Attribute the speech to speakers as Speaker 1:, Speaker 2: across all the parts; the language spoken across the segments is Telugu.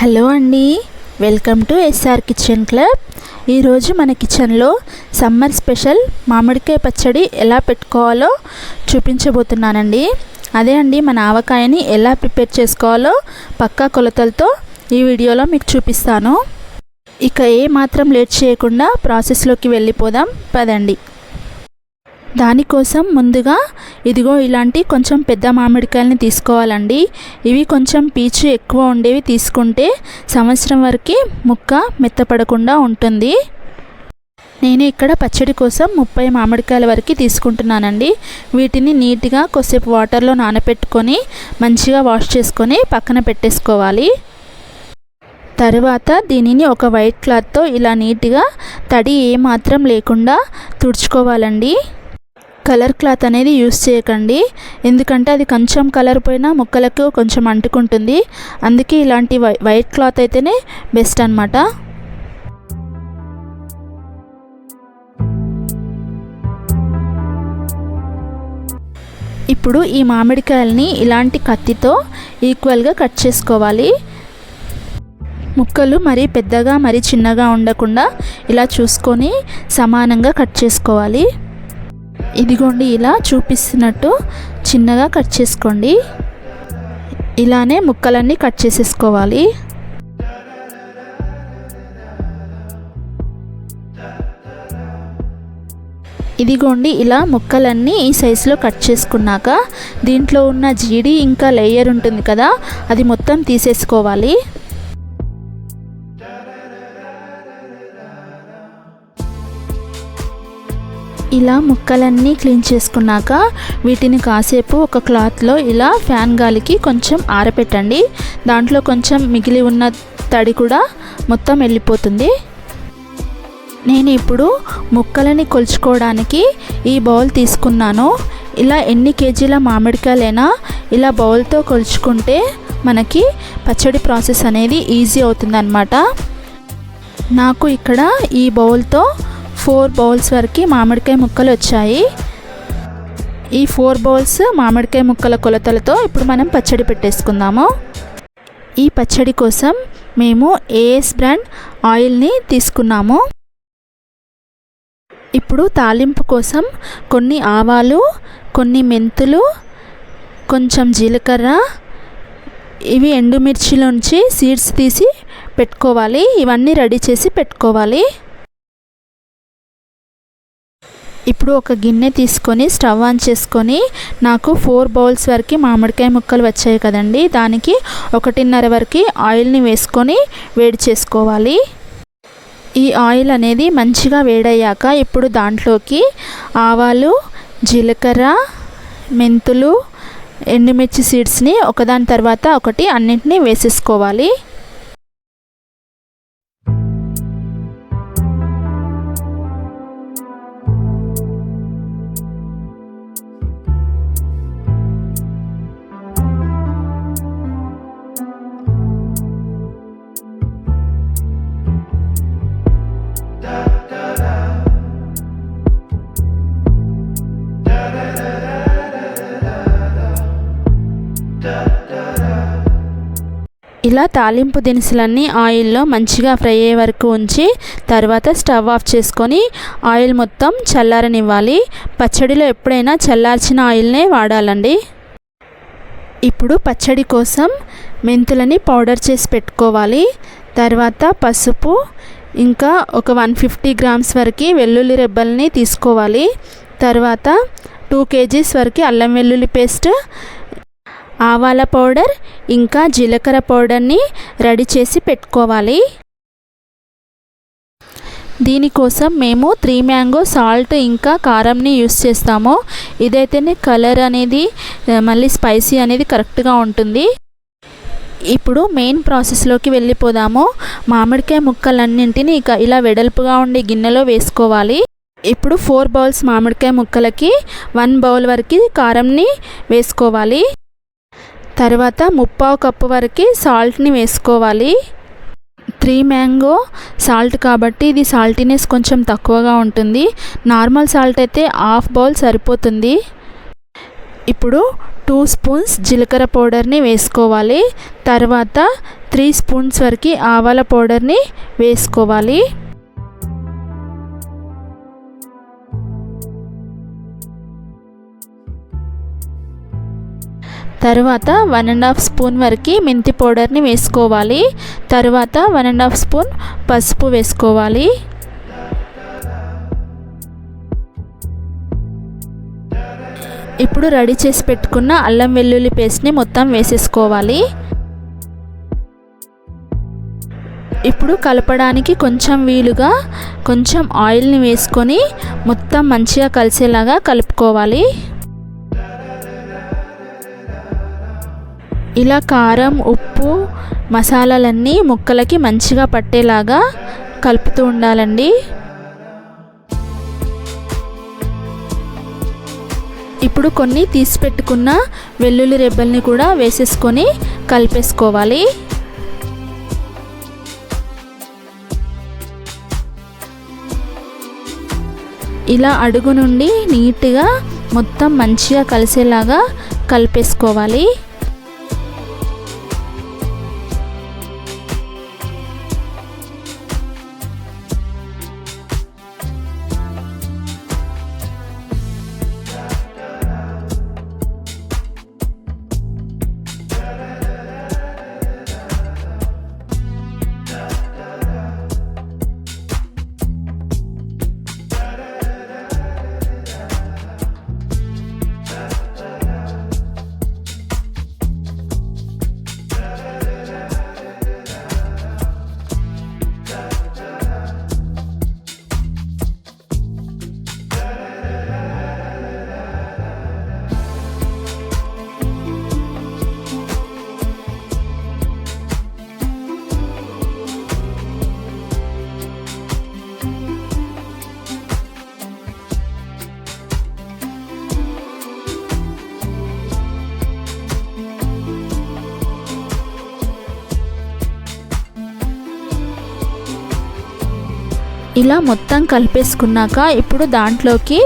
Speaker 1: హలో అండి. Welcome to S R kitchen club. ఈరోజు మన కిచెన్లో సమ్మర్ స్పెషల్ మామిడికాయ పచ్చడి ఎలా పెట్టుకోవాలో చూపించబోతున్నానండి. అదే అండి మన ఆవకాయని ఎలా ప్రిపేర్ చేసుకోవాలో పక్కా కొలతలతో ఈ వీడియోలో మీకు చూపిస్తాను. ఇక ఏ మాత్రం లేట్ చేయకుండా ప్రాసెస్లోకి వెళ్ళిపోదాం. పదండి. దానికోసం ముందుగా ఇదిగో ఇలాంటి కొంచెం పెద్ద మామిడికాయలని తీసుకోవాలండి. ఇవి కొంచెం పీచు ఎక్కువ ఉండేవి తీసుకుంటే సంవత్సరం వరకు ముక్క మెత్తపడకుండా ఉంటుంది. నేను ఇక్కడ పచ్చడి కోసం ముప్పై మామిడికాయల వరకు తీసుకుంటున్నానండి. వీటిని నీట్గా కొద్దిసేపు వాటర్లో నానబెట్టుకొని మంచిగా వాష్ చేసుకొని పక్కన పెట్టేసుకోవాలి. తరువాత దీనిని ఒక వైట్ క్లాత్తో ఇలా నీట్గా తడి ఏమాత్రం లేకుండా తుడుచుకోవాలండి. కలర్ క్లాత్ అనేది యూస్ చేయకండి. ఎందుకంటే అది కొంచెం కలర్ పోయినా ముక్కలకు కొంచెం అంటుకుంటుంది. అందుకే ఇలాంటి వై వైట్ క్లాత్ అయితేనే బెస్ట్ అనమాట ఇప్పుడు ఈ మామిడికాయల్ని ఇలాంటి కత్తితో ఈక్వల్గా కట్ చేసుకోవాలి. ముక్కలు మరీ పెద్దగా మరీ చిన్నగా ఉండకుండా ఇలా చూసుకొని సమానంగా కట్ చేసుకోవాలి. ఇదిగోండి ఇలా చూపిస్తున్నట్టు చిన్నగా కట్ చేసుకోండి. ఇలానే ముక్కలన్నీ కట్ చేసేసుకోవాలి. ఇదిగోండి ఇలా ముక్కలన్నీ ఈ సైజులో కట్ చేసుకున్నాక దీంట్లో ఉన్న జీడి ఇంకా లేయర్ ఉంటుంది కదా అది మొత్తం తీసేసుకోవాలి. ఇలా ముక్కలన్నీ క్లీన్ చేసుకున్నాక వీటిని కాసేపు ఒక క్లాత్లో ఇలా ఫ్యాన్ గాలికి కొంచెం ఆరపెట్టండి. దాంట్లో కొంచెం మిగిలి ఉన్న తడి కూడా మొత్తం వెళ్ళిపోతుంది. నేను ఇప్పుడు ముక్కలని కొలుచుకోవడానికి ఈ బౌల్ తీసుకున్నాను. ఇలా ఎన్ని కేజీల మామిడికాయలైనా ఇలా బౌల్తో కొలుచుకుంటే మనకి పచ్చడి ప్రాసెస్ అనేది ఈజీ అవుతుందన్నమాట. నాకు ఇక్కడ ఈ బౌల్తో ఫోర్ బౌల్స్ వరకు మామిడికాయ ముక్కలు వచ్చాయి. ఈ ఫోర్ బౌల్స్ మామిడికాయ ముక్కల కొలతలతో ఇప్పుడు మనం పచ్చడి పెట్టేసుకుందాము. ఈ పచ్చడి కోసం మేము ఏఎస్ బ్రాండ్ ఆయిల్ని తీసుకున్నాము. ఇప్పుడు తాలింపు కోసం కొన్ని ఆవాలు కొన్ని మెంతులు కొంచెం జీలకర్ర ఇవి ఎండుమిర్చిలోంచి సీడ్స్ తీసి పెట్టుకోవాలి. ఇవన్నీ రెడీ చేసి పెట్టుకోవాలి. ఇప్పుడు ఒక గిన్నె తీసుకొని స్టవ్ ఆన్ చేసుకొని నాకు ఫోర్ బౌల్స్ వరకు మామిడికాయ ముక్కలు వచ్చాయి కదండి. దానికి ఒకటిన్నర వరకు ఆయిల్ని వేసుకొని వేడి చేసుకోవాలి. ఈ ఆయిల్ అనేది మంచిగా వేడయ్యాక ఇప్పుడు దాంట్లోకి ఆవాలు జీలకర్ర మెంతులు ఎండుమిర్చి సీడ్స్ని ఒకదాని తర్వాత ఒకటి అన్నింటినీ వేసేసుకోవాలి. ఇలా తాలింపు దినుసులన్నీ ఆయిల్లో మంచిగా ఫ్రై అయ్యే వరకు ఉంచి తర్వాత స్టవ్ ఆఫ్ చేసుకొని ఆయిల్ మొత్తం చల్లారనివ్వాలి. పచ్చడిలో ఎప్పుడైనా చల్లార్చిన ఆయిల్నే వాడాలండి. ఇప్పుడు పచ్చడి కోసం మెంతులని పౌడర్ చేసి పెట్టుకోవాలి. తర్వాత పసుపు ఇంకా ఒక వన్ ఫిఫ్టీ గ్రామ్స్ వరకు వెల్లుల్లి రెబ్బల్ని తీసుకోవాలి. తర్వాత టూ కేజీస్ వరకు అల్లం వెల్లుల్లి పేస్ట్ ఆవాల పౌడర్ ఇంకా జీలకర్ర పౌడర్ని రెడీ చేసి పెట్టుకోవాలి. దీనికోసం మేము త్రీ మ్యాంగో సాల్ట్ ఇంకా కారంని యూస్ చేస్తాము. ఇదైతేనే కలర్ అనేది మళ్ళీ స్పైసీ అనేది కరెక్ట్గా ఉంటుంది. ఇప్పుడు మెయిన్ ప్రాసెస్లోకి వెళ్ళిపోదాము. మామిడికాయ ముక్కలన్నింటినీ ఇక ఇలా వెడల్పుగా ఉండే గిన్నెలో వేసుకోవాలి. ఇప్పుడు ఫోర్ బౌల్స్ మామిడికాయ ముక్కలకి వన్ బౌల్ వరకు కారంని వేసుకోవాలి. తర్వాత ముప్పావు కప్పు వరకు సాల్ట్ని వేసుకోవాలి. త్రీ మ్యాంగో సాల్ట్ కాబట్టి ఇది సాల్టీనెస్ కొంచెం తక్కువగా ఉంటుంది. నార్మల్ సాల్ట్ అయితే హాఫ్ బౌల్ సరిపోతుంది. ఇప్పుడు టూ స్పూన్స్ జీలకర్ర పౌడర్ని వేసుకోవాలి. తర్వాత త్రీ స్పూన్స్ వరకు ఆవాల పౌడర్ని వేసుకోవాలి. తర్వాత వన్ అండ్ హాఫ్ స్పూన్ వరకు మెంతి పౌడర్ని వేసుకోవాలి. తర్వాత వన్ అండ్ హాఫ్ స్పూన్ పసుపు వేసుకోవాలి. ఇప్పుడు రెడీ చేసి పెట్టుకున్న అల్లం వెల్లుల్లి పేస్ట్ని మొత్తం వేసేసుకోవాలి. ఇప్పుడు కలపడానికి కొంచెం వీలుగా కొంచెం ఆయిల్ని వేసుకొని మొత్తం మంచిగా కలిసేలాగా కలుపుకోవాలి. ఇలా కారం ఉప్పు మసాలాలన్నీ ముక్కలకి మంచిగా పట్టేలాగా కలుపుతూ ఉండాలండి. ఇప్పుడు కొన్ని తీసి పెట్టుకున్న వెల్లుల్లి రెబ్బల్ని కూడా వేసేసుకొని కలిపేసుకోవాలి. ఇలా అడుగు నుండి నీట్గా మొత్తం మంచిగా కలిసేలాగా కలిపేసుకోవాలి. ఇలా మొత్తం కలిపేసుకున్నాక ఇప్పుడు దాంట్లోకి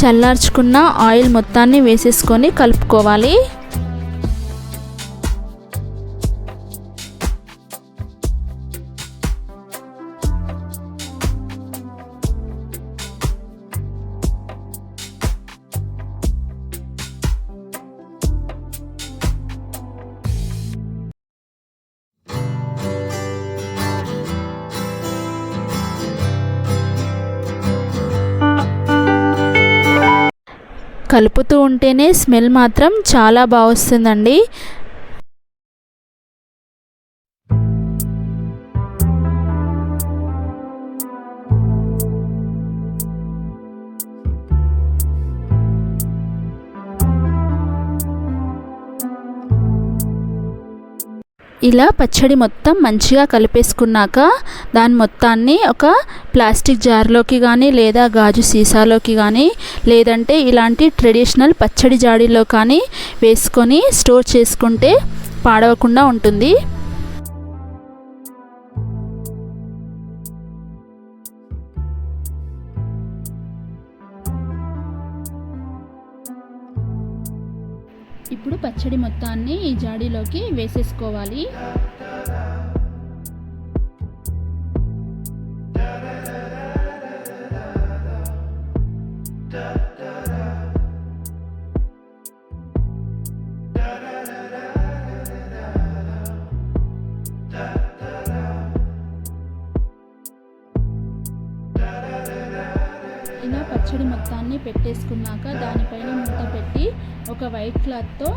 Speaker 1: చల్లార్చుకున్న ఆయిల్ మొత్తాన్ని వేసేసుకొని కలుపుకోవాలి. కలుపుతూ ఉంటేనే స్మెల్ మాత్రం చాలా బాగా వస్తుందండి. ఇలా పచ్చడి మొత్తం మంచిగా కలిపేసుకున్నాక దాని మొత్తాన్ని ఒక ప్లాస్టిక్ జార్లోకి కానీ లేదా గాజు సీసాలోకి కానీ లేదంటే ఇలాంటి ట్రెడిషనల్ పచ్చడి జాడీలో కానీ వేసుకొని స్టోర్ చేసుకుంటే పాడవకుండా ఉంటుంది. పచ్చడి మొత్తాన్ని ఈ జాడీలోకి వేసేసుకోవాలి. పెట్టేసుకున్నాక దానిపైన మూత పెట్టి ఒక వైట్ క్లాత్తో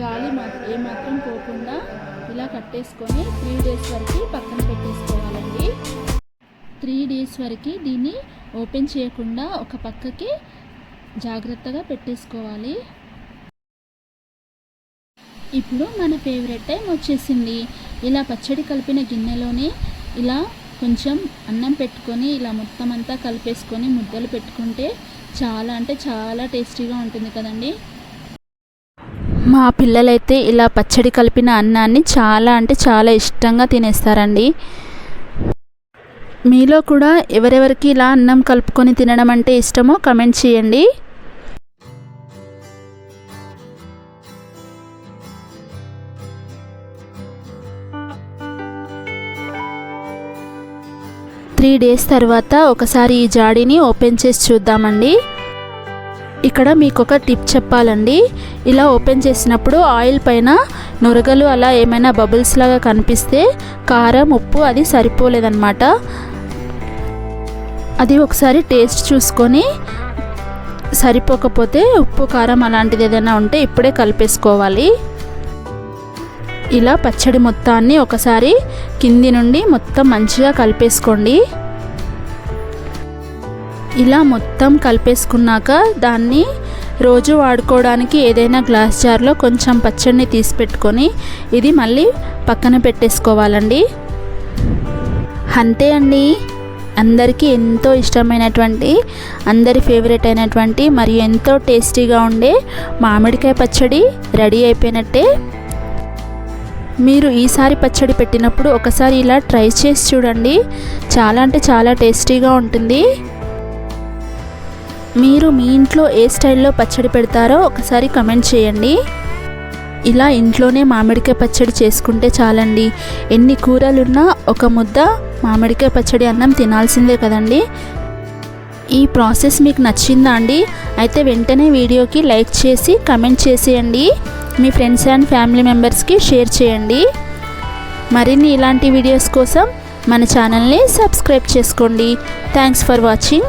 Speaker 1: గాలి మా ఏమాత్రం పోకుండా ఇలా కట్టేసుకొని త్రీ డేస్ వరకు పక్కన పెట్టేసుకోవాలండి. త్రీ డేస్ వరకు దీన్ని ఓపెన్ చేయకుండా ఒక పక్కకి జాగ్రత్తగా పెట్టేసుకోవాలి. ఇప్పుడు మన ఫేవరెట్ టైం వచ్చేసింది. ఇలా పచ్చడి కలిపిన గిన్నెలోనే ఇలా కొంచెం అన్నం పెట్టుకొని ఇలా మొత్తం అంతా కలిపేసుకొని ముద్దలు పెట్టుకుంటే చాలా అంటే చాలా టేస్టీగా ఉంటుంది కదండి. మా పిల్లలైతే ఇలా పచ్చడి కలిపిన అన్నాన్ని చాలా అంటే చాలా ఇష్టంగా తినేస్తారండి. మీలో కూడా ఎవరెవరికి ఇలా అన్నం కలుపుకొని తినడం అంటే ఇష్టమో కమెంట్ చేయండి. త్రీ డేస్ తర్వాత ఒకసారి ఈ జాడీని ఓపెన్ చేసి చూద్దామండి. ఇక్కడ మీకు ఒక టిప్ చెప్పాలండి. ఇలా ఓపెన్ చేసినప్పుడు ఆయిల్ పైన నురగలు అలా ఏమైనా బబుల్స్ లాగా కనిపిస్తే కారం ఉప్పు అది సరిపోలేదన్నమాట. అది ఒకసారి టేస్ట్ చూసుకొని సరిపోకపోతే ఉప్పు కారం అలాంటిది ఏదైనా ఉంటే ఇప్పుడే కలిపేసుకోవాలి. ఇలా పచ్చడి మొత్తాన్ని ఒకసారి కింది నుండి మొత్తం మంచిగా కలిపేసుకోండి. ఇలా మొత్తం కలిపేసుకున్నాక దాన్ని రోజు వాడుకోవడానికి ఏదైనా గ్లాస్ జార్లో కొంచెం పచ్చడిని తీసి పెట్టుకొని ఇది మళ్ళీ పక్కన పెట్టేసుకోవాలండి. అంతే అండి. అందరికీ ఎంతో ఇష్టమైనటువంటి అందరి ఫేవరెట్ అయినటువంటి మరియు ఎంతో టేస్టీగా ఉండే మామిడికాయ పచ్చడి రెడీ అయిపోయినట్టే. మీరు ఈసారి పచ్చడి పెట్టినప్పుడు ఒకసారి ఇలా ట్రై చేసి చూడండి. చాలా అంటే చాలా టేస్టీగా ఉంటుంది. మీరు మీ ఇంట్లో ఏ స్టైల్లో పచ్చడి పెడతారో ఒకసారి కమెంట్ చేయండి. ఇలా ఇంట్లోనే మామిడికాయ పచ్చడి చేసుకుంటే చాలండి. ఎన్ని కూరలున్నా ఒక ముద్ద మామిడికాయ పచ్చడి అన్నం తినాల్సిందే కదండి. ఈ ప్రాసెస్ మీకు నచ్చిందా అండి? అయితే వెంటనే వీడియోకి లైక్ చేసి కమెంట్ చేసేయండి. మీ ఫ్రెండ్స్ అండ్ ఫ్యామిలీ మెంబర్స్కి షేర్ చేయండి. మరిన్ని ఇలాంటి వీడియోస్ కోసం మన ఛానల్ని సబ్స్క్రైబ్ చేసుకోండి. Thanks for watching.